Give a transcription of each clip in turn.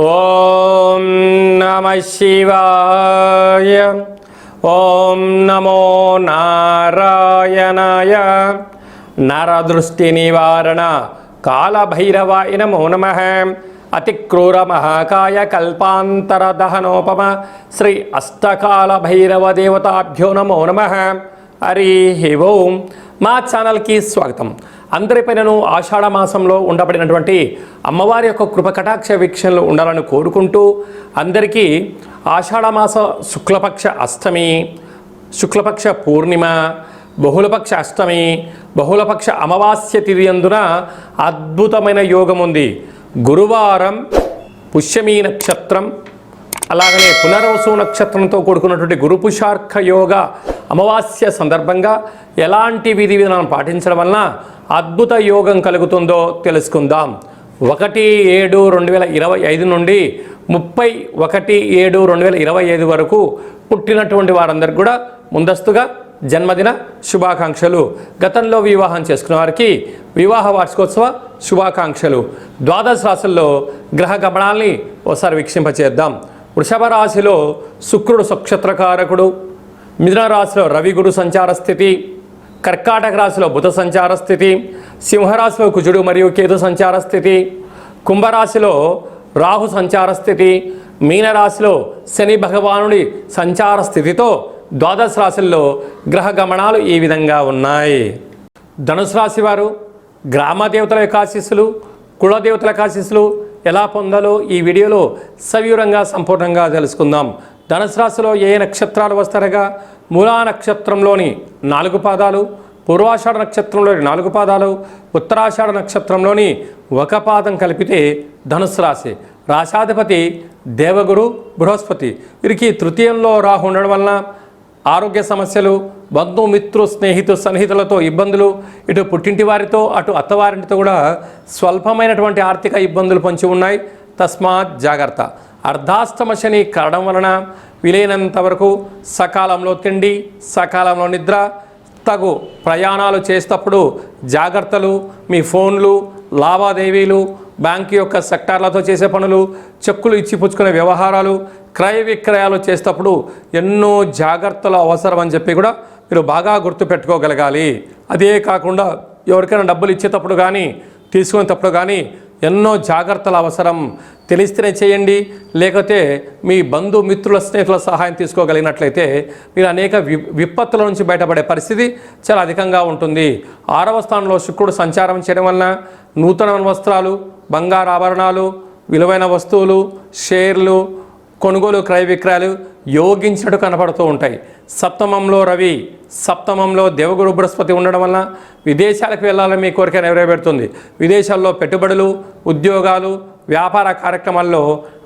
ఓం నమ శివాయ. ఓం నమో నారాయణాయ. నరదృష్టి నివారణ కాళభైరవాయ నమో. నమ అతిక్రూర మహాకాయ కల్పాంతర దహనోపమ శ్రీ అష్టకాల భైరవ దేవతాభ్యో నమో నమ. హరి ఓం. మా ఛానల్కి స్వాగతం. అందరిపైనను ఆషాఢ మాసంలో ఉండబడినటువంటి అమ్మవారి యొక్క కృపకటాక్ష వీక్షణలు ఉండాలని కోరుకుంటూ అందరికీ ఆషాఢమాస శుక్లపక్ష అష్టమి శుక్లపక్ష పూర్ణిమ బహుళపక్ష అష్టమి బహుళపక్ష అమావాస్య తిథి అందున అద్భుతమైన యోగం ఉంది. గురువారం పుష్యమీ నక్షత్రం అలాగనే పునర్వసు నక్షత్రంతో కూడుకున్నటువంటి గురుపుషార్క యోగ అమావాస్య సందర్భంగా ఎలాంటి విధి విధానం పాటించడం వలన అద్భుత యోగం కలుగుతుందో తెలుసుకుందాం. ఒకటి ఏడు రెండు వేల ఇరవై ఐదు నుండి ముప్పై ఒకటి ఏడు రెండు వేల ఇరవై ఐదు వరకు పుట్టినటువంటి వారందరికి కూడా ముందస్తుగా జన్మదిన శుభాకాంక్షలు. గతంలో వివాహం చేసుకున్న వారికి వివాహ వార్షికోత్సవ శుభాకాంక్షలు. ద్వాదశ రాశుల్లో గ్రహ గమనాల్ని ఒకసారి వీక్షింపచేద్దాం. వృషభ రాశిలో శుక్రుడు సక్షత్రకారకుడు మిథున రాశిలో రవి గురు సంచార స్థితి. కర్కాటక రాశిలో బుధ సంచార స్థితి సింహరాశిలో కుజుడు మరియు కేతు సంచార స్థితి కుంభరాశిలో రాహు సంచార స్థితి మీనరాశిలో శని భగవానుడి సంచార స్థితితో ద్వాదశ రాశుల్లో గ్రహ గమనాలు ఈ విధంగా ఉన్నాయి. ధనుసు రాశి వారు గ్రామ దేవతల యొక్క ఆశీస్సులు కులదేవతల యొక్క ఆశీస్సులు ఎలా పొందాలో ఈ వీడియోలో సవివరంగా సంపూర్ణంగా తెలుసుకుందాం. ధనుసు రాశిలో ఏ నక్షత్రాలు వస్తారగా? మూలా నక్షత్రంలోని నాలుగు పాదాలు పూర్వాషాఢ నక్షత్రంలోని నాలుగు పాదాలు ఉత్తరాషాఢ నక్షత్రంలోని ఒక పాదం కలిపితే ధనుసు రాశి. రాశాధిపతి దేవగురు బృహస్పతి. వీరికి తృతీయంలో రాహు ఉండడం వలన ఆరోగ్య సమస్యలు బంధుమిత్రు స్నేహితు సన్నిహితులతో ఇబ్బందులు ఇటు పుట్టింటి వారితో అటు అత్తవారింటితో కూడా స్వల్పమైనటువంటి ఆర్థిక ఇబ్బందులు పొంచి ఉన్నాయి. తస్మాత్ జాగ్రత్త. అర్ధాస్తమ శని కారణం వలన వీలైనంత వరకు సకాలంలో తిండి సకాలంలో నిద్ర తగు ప్రయాణాలు చేసేటప్పుడు జాగ్రత్తలు మీ ఫోన్లు లావాదేవీలు బ్యాంకు యొక్క సెక్టార్లతో చేసే పనులు చెక్కులు ఇచ్చి పుచ్చుకునే వ్యవహారాలు క్రయ విక్రయాలు చేసేటప్పుడు ఎన్నో జాగ్రత్తలు అవసరం అని చెప్పి కూడా మీరు బాగా గుర్తుపెట్టుకోగలగాలి అదే కాకుండా ఎవరికైనా డబ్బులు ఇచ్చేటప్పుడు కానీ తీసుకునేటప్పుడు కానీ ఎన్నో జాగ్రత్తల అవసరం తెలిస్తేనే చేయండి. లేకపోతే మీ బంధు మిత్రుల స్నేహితుల సహాయం తీసుకోగలిగినట్లయితే మీరు అనేక వి విపత్తుల నుంచి బయటపడే పరిస్థితి చాలా అధికంగా ఉంటుంది. ఆరవ స్థానంలో శుక్రుడు సంచారం చేయడం వలన నూతన వస్త్రాలు బంగారు ఆభరణాలు విలువైన వస్తువులు షేర్లు కొనుగోలు క్రయ విక్రయాలు యోగించినట్టు కనపడుతూ ఉంటాయి. సప్తమంలో రవి సప్తమంలో దేవగురు బృహస్పతి ఉండడం వలన విదేశాలకు వెళ్ళాలని మీ కోరిక నెరవేరుతుంది. విదేశాల్లో పెట్టుబడులు ఉద్యోగాలు వ్యాపార కార్యక్రమాల్లో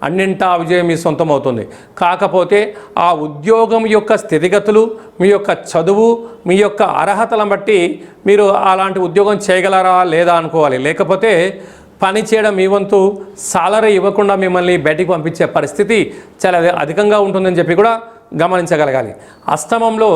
అన్నింటా విజయం మీ సొంతం అవుతుంది కాకపోతే ఆ ఉద్యోగం యొక్క స్థితిగతులు మీ యొక్క చదువు మీ యొక్క అర్హతలను బట్టి మీరు అలాంటి ఉద్యోగం చేయగలరా లేదా అనుకోవాలి. లేకపోతే పని చేయడం మీ వంతు సాలరీ ఇవ్వకుండా మిమ్మల్ని బయటికి పంపించే పరిస్థితి చాలా అధికంగా ఉంటుందని చెప్పి కూడా గమనించగలగాలి. అష్టమంలో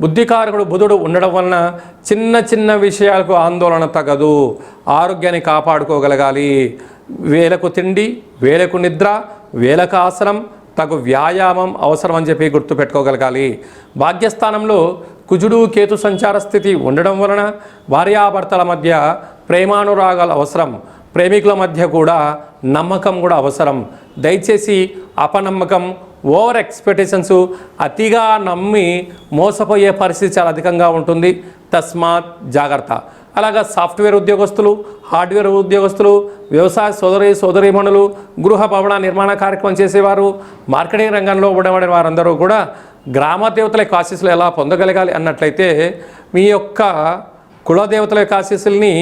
బుద్ధికారకుడు బుధుడు ఉండడం వలన చిన్న చిన్న విషయాలకు ఆందోళన తగదు. ఆరోగ్యాన్ని కాపాడుకోగలగాలి. వేలకు తిండి వేలకు నిద్ర వేలకు ఆసనం తగు వ్యాయామం అవసరం అని చెప్పి గుర్తుపెట్టుకోగలగాలి. భాగ్యస్థానంలో కుజుడు కేతు సంచార స్థితి ఉండడం వలన భార్యాభర్తల మధ్య ప్రేమానురాగాలు అవసరం. ప్రేమికుల మధ్య కూడా నమ్మకం కూడా అవసరం. దయచేసి అపనమ్మకం ఓవర్ ఎక్స్పెక్టేషన్స్ అతిగా నమ్మి మోసపోయే పరిస్థితి చాలా అధికంగా ఉంటుంది. తస్మాత్ జాగ్రత్త. అలాగా సాఫ్ట్వేర్ ఉద్యోగస్తులు హార్డ్వేర్ ఉద్యోగస్తులు వ్యవసాయ సోదరి సోదరీమణులు గృహ భవన నిర్మాణ కార్యక్రమం చేసేవారు మార్కెటింగ్ రంగంలో ఉండబడిన వారందరూ కూడా గ్రామ దేవతల యొక్క ఆశీస్సులు ఎలా పొందగలగాలి అన్నట్లయితే మీ యొక్క కులదేవతల యొక్క ఆశీస్సుల్ని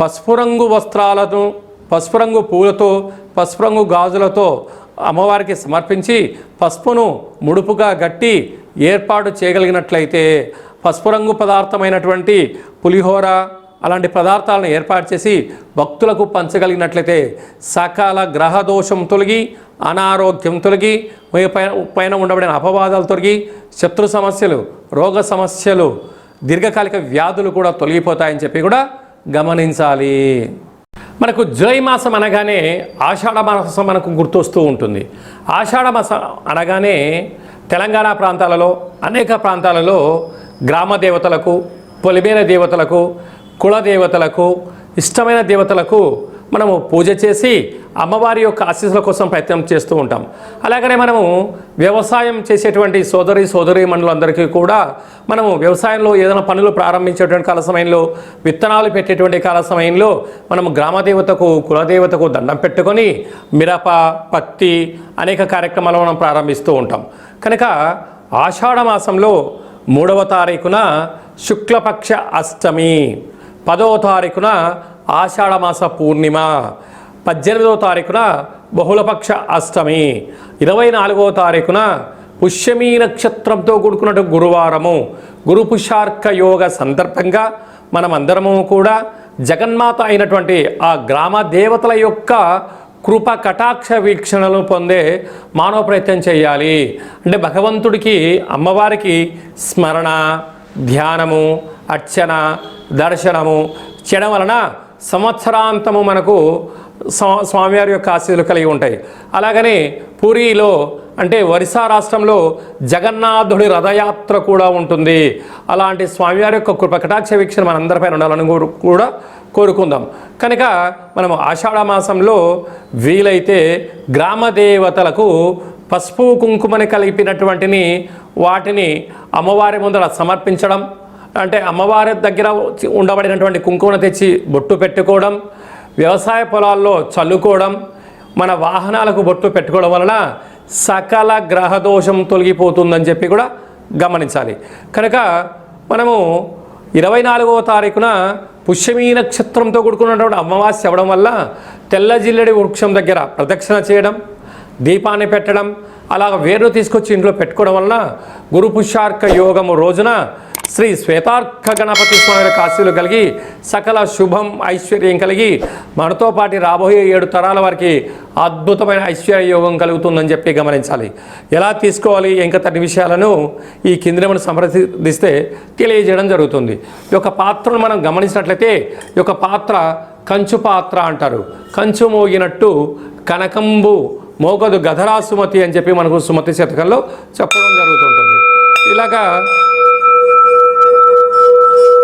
పసుపు రంగు వస్త్రాలను పసుపు రంగు పూలతో పసుపు రంగు గాజులతో అమ్మవారికి సమర్పించి పసుపును ముడుపుగా గట్టి ఏర్పాటు చేయగలిగినట్లయితే పసుపు రంగు పదార్థమైనటువంటి పులిహోర అలాంటి పదార్థాలను ఏర్పాటు చేసి భక్తులకు పంచగలిగినట్లయితే సకాల గ్రహ దోషం తొలగి అనారోగ్యం తొలగి పైన పైన ఉండబడిన అపవాదాలు తొలగి శత్రు సమస్యలు రోగ సమస్యలు దీర్ఘకాలిక వ్యాధులు కూడా తొలగిపోతాయని చెప్పి కూడా గమనించాలి. మనకు జూలై మాసం అనగానే ఆషాఢ మాసం మనకు గుర్తొస్తూ ఉంటుంది. ఆషాఢ మాసం అనగానే తెలంగాణ ప్రాంతాలలో అనేక ప్రాంతాలలో గ్రామ దేవతలకు పొలిమేర దేవతలకు కుల దేవతలకు ఇష్టమైన దేవతలకు మనము పూజ చేసి అమ్మవారి యొక్క ఆశీస్సుల కోసం ప్రయత్నం చేస్తూ ఉంటాం. అలాగనే మనము వ్యవసాయం చేసేటువంటి సోదరి సోదరి మండలందరికీ కూడా మనము వ్యవసాయంలో ఏదైనా పనులు ప్రారంభించేటువంటి కాల సమయంలో విత్తనాలు పెట్టేటువంటి కాల సమయంలో మనము గ్రామదేవతకు కులదేవతకు దండం పెట్టుకొని మిరప పత్తి అనేక కార్యక్రమాలు మనం ప్రారంభిస్తూ ఉంటాం. కనుక ఆషాఢ మాసంలో మూడవ తారీఖున శుక్లపక్ష అష్టమి పదవ తారీఖున ఆషాఢమాస పూర్ణిమ. పద్దెనిమిదవ తారీఖున బహుళపక్ష అష్టమి. ఇరవై నాలుగవ తారీఖున పుష్యమీ నక్షత్రంతో కూడుకున్నట్టు గురువారము. గురుపుషార్క యోగ సందర్భంగా మనమందరము కూడా జగన్మాత అయినటువంటి ఆ గ్రామ దేవతల యొక్క కృప కటాక్ష వీక్షణలు పొందే మానవ ప్రయత్నం చేయాలి. అంటే భగవంతుడికి అమ్మవారికి స్మరణ ధ్యానము అర్చన దర్శనము చేయడం వలన సంవత్సరాంతము మనకు స్వామివారి యొక్క ఆశీస్సులు కలిగి ఉంటాయి. అలాగనే పూరిలో అంటే ఒరిస్సా రాష్ట్రంలో జగన్నాథుడి రథయాత్ర కూడా ఉంటుంది. అలాంటి స్వామివారి యొక్క కృప కటాక్ష వీక్షణ మనందరిపైన ఉండాలని కూడా కోరుకుందాం. కనుక మనము ఆషాఢ మాసంలో వీలైతే గ్రామ దేవతలకు పసుపు కుంకుమని కలిపినటువంటిని వాటిని అమ్మవారి ముందర సమర్పించడం అంటే అమ్మవారి దగ్గర ఉండబడినటువంటి కుంకుమను తెచ్చి బొట్టు పెట్టుకోవడం వ్యవసాయ పొలాల్లో చల్లుకోవడం మన వాహనాలకు బొట్టు పెట్టుకోవడం వలన సకల గ్రహ దోషం తొలగిపోతుందని చెప్పి కూడా గమనించాలి. కనుక మనము ఇరవై నాలుగవ తారీఖున పుష్యమీ నక్షత్రంతో కూడుకున్నటువంటి అమావాస్య అవ్వడం వల్ల తెల్ల జిల్లెడి వృక్షం దగ్గర ప్రదక్షిణ చేయడం దీపాన్ని పెట్టడం అలాగ వేరు తీసుకొచ్చి ఇంట్లో పెట్టుకోవడం వలన గురు పుష్యార్క యోగము రోజున శ్రీ శ్వేతార్క గణపతి స్వామి కాశీలు కలిగి సకల శుభం ఐశ్వర్యం కలిగి మనతో పాటు రాబోయే ఏడు తరాల వారికి అద్భుతమైన ఐశ్వర్య యోగం కలుగుతుందని చెప్పి గమనించాలి. ఎలా తీసుకోవాలి ఇంకా తన్ని విషయాలను ఈ కేంద్రమును సంప్రదిస్తే తెలియజేయడం జరుగుతుంది. ఈ యొక్క పాత్రను మనం గమనించినట్లయితే ఈ యొక్క పాత్ర కంచు పాత్ర అంటారు. కంచు మోగినట్టు కనకంబు మోగదు గధరా సుమతి అని చెప్పి మనకు సుమతి శతకంలో చెప్పడం జరుగుతుంటుంది. ఇలాగా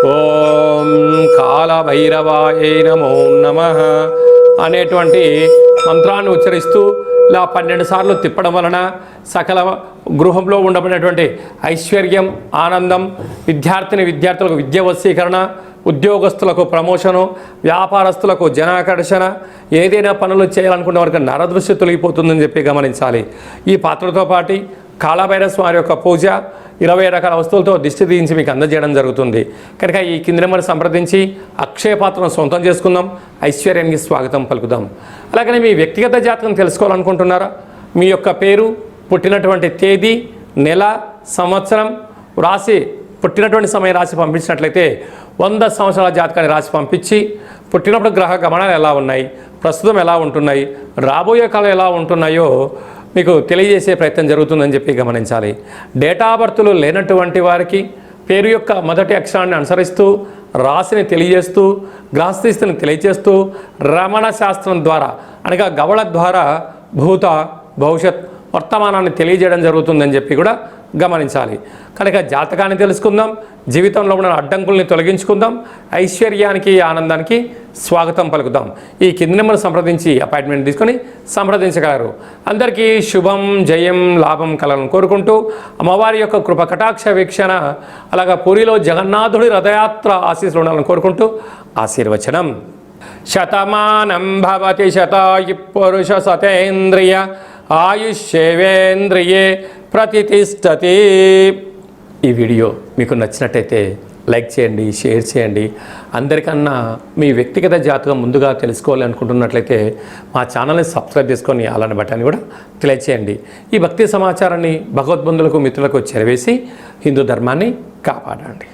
ఓం కాలభైరవాయ నమో నమ అనేటువంటి మంత్రాన్ని ఉచ్చరిస్తూ ఇలా పన్నెండు సార్లు తిప్పడం వలన సకల గృహంలో ఉండబడినటువంటి ఐశ్వర్యం ఆనందం విద్యార్థిని విద్యార్థులకు విద్య వశీకరణ ఉద్యోగస్తులకు ప్రమోషను వ్యాపారస్తులకు జనాకర్షణ ఏదైనా పనులు చేయాలనుకున్న వారికి నరదృష్టి తొలగిపోతుందని చెప్పి గమనించాలి. ఈ పాత్రతో పాటు కాళాభైరస్ వారి యొక్క పూజ ఇరవై రకాల వస్తువులతో దిష్టి తీయించి మీకు అందజేయడం జరుగుతుంది. కనుక ఈ కింది నెంబర్ సంప్రదించి అక్షయ పాత్రను సొంతం చేసుకుందాం. ఐశ్వర్యానికి స్వాగతం పలుకుదాం. అలాగనే మీ వ్యక్తిగత జాతకం తెలుసుకోవాలనుకుంటున్నారా? మీ యొక్క పేరు పుట్టినటువంటి తేదీ నెల సంవత్సరం రాసి పుట్టినటువంటి సమయం రాసి పంపించినట్లయితే వంద సంవత్సరాల జాతకాన్ని రాసి పంపించి పుట్టినప్పుడు గ్రహ గమనాలు ఎలా ఉన్నాయి? ప్రస్తుతం ఎలా ఉంటున్నాయి? రాబోయే కాలం ఎలా ఉంటున్నాయో మీకు తెలియజేసే ప్రయత్నం జరుగుతుందని చెప్పి గమనించాలి. డేటా బర్త్లు లేనటువంటి వారికి పేరు యొక్క మొదటి అక్షరాన్ని అనుసరిస్తూ రాశిని తెలియజేస్తూ గ్రహస్థితిని తెలియజేస్తూ రమణ శాస్త్రం ద్వారా అనగా గవళ ద్వారా భూత భవిష్యత్ వర్తమానాన్ని తెలియజేయడం జరుగుతుందని చెప్పి కూడా గమనించాలి. కనుక జాతకాన్ని తెలుసుకుందాం జీవితంలో ఉన్న అడ్డంకుల్ని తొలగించుకుందాం ఐశ్వర్యానికి ఆనందానికి స్వాగతం పలుకుదాం. ఈ కింది నెంబర్ సంప్రదించి అపాయింట్మెంట్ తీసుకొని సంప్రదించగలరు. అందరికీ శుభం జయం లాభం కలను కోరుకుంటూ అమ్మవారి యొక్క కృప కటాక్ష వీక్షణ అలాగా పూరిలో జగన్నాథుడి రథయాత్ర ఆశీస్సులు ఉండాలని కోరుకుంటూ ఆశీర్వచనం. శతమానం భవతి శతాయు పురుష సతేంద్రియ ఆయుష్యేవేంద్రియే ప్రతిష్టతి. ఈ వీడియో మీకు నచ్చినట్టయితే లైక్ చేయండి షేర్ చేయండి. అందరికన్నా మీ వ్యక్తిగత జాతకం ముందుగా తెలుసుకోవాలి అనుకుంటున్నట్లయితే మా ఛానల్ని సబ్స్క్రైబ్ చేసుకొని అలానే బటన్ కూడా తెలియచేయండి. ఈ భక్తి సమాచారాన్ని భగవద్బంధులకు మిత్రులకు చెరవేసి హిందూ ధర్మాన్ని కాపాడండి.